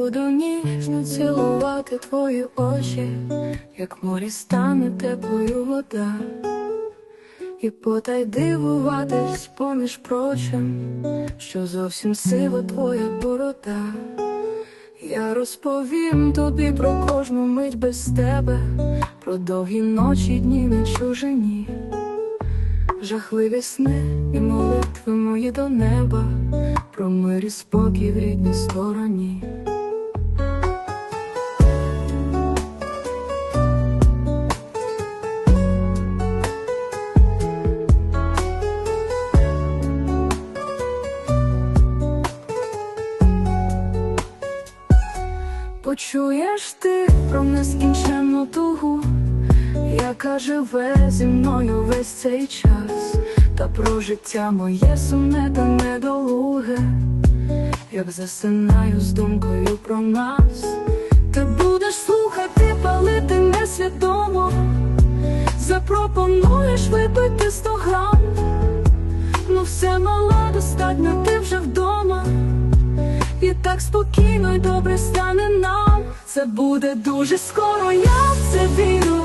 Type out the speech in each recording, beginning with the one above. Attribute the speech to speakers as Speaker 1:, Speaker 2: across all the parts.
Speaker 1: буду ніжно цілувати твої очі, як морі стане теплою вода, і потай дивуватись поміж прочим, що зовсім сива твоя борода. Я розповім тобі про кожну мить без тебе, про довгі ночі, дні на чужині, жахливі сни і молитви мої до неба, про мир і спокій в рідній стороні. Почуєш ти про нескінченну тугу, яка живе зі мною весь цей час, та про життя моє сумне та недолуге, як засинаю з думкою про нас, ти будеш слухати, палити несвідомо, запропонуєш випити сто грам, ну все мала, достатньо, ти вже вдома. І так спокійно й добре стане. Це буде дуже скоро, я в це вірю.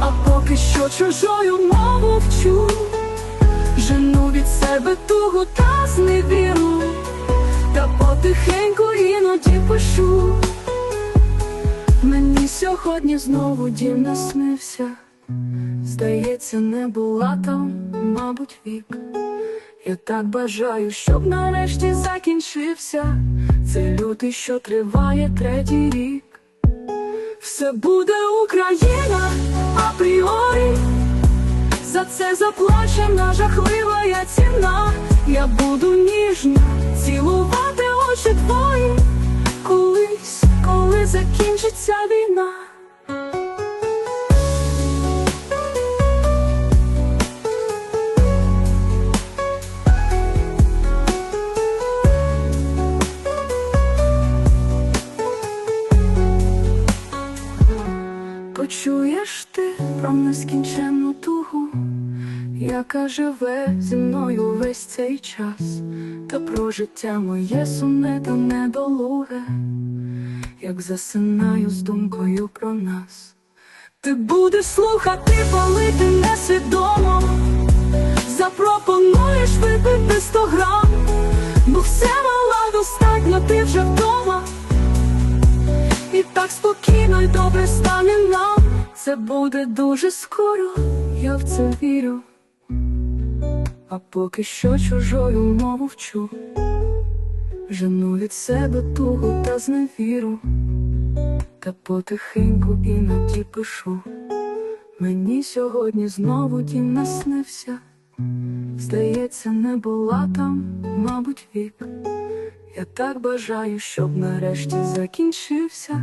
Speaker 1: А поки що чужою мову вчу, жену від себе тугу та зневіру, та потихеньку іноді пишу. Мені сьогодні знову дім наснився. Здається, не була там, мабуть, вік. Я так бажаю, щоб нарешті закінчився цей лютий, що триває третій рік. Все буде Україна апріорі, за це заплачена жахлива я ціна. Я буду ніжно цілувати очі твої, колись, коли закінчиться війна. Почуєш ти про нескінченну тугу, яка живе зі мною весь цей час, та про життя моє сумне та недолуге, як засинаю з думкою про нас. Ти будеш слухати, палити несвідомо, запропонуєш випити сто грам, бо все мала достатньо, ти вже вдома. І так спокійно й добре стане нам. Це буде дуже скоро, я в це вірю. А поки що чужою мову вчу, жену від себе тугу та зневіру, та потихеньку іноді пишу. Мені сьогодні знову дім наснився. Здається, не була там, мабуть, вік. Я так бажаю, щоб нарешті закінчився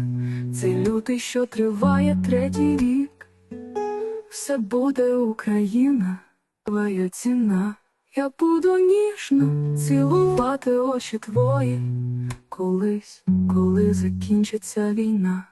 Speaker 1: цей лютий, що триває третій рік. Все буде Україна, твоя ціна. Я буду ніжно цілувати очі твої, колись, коли закінчиться війна.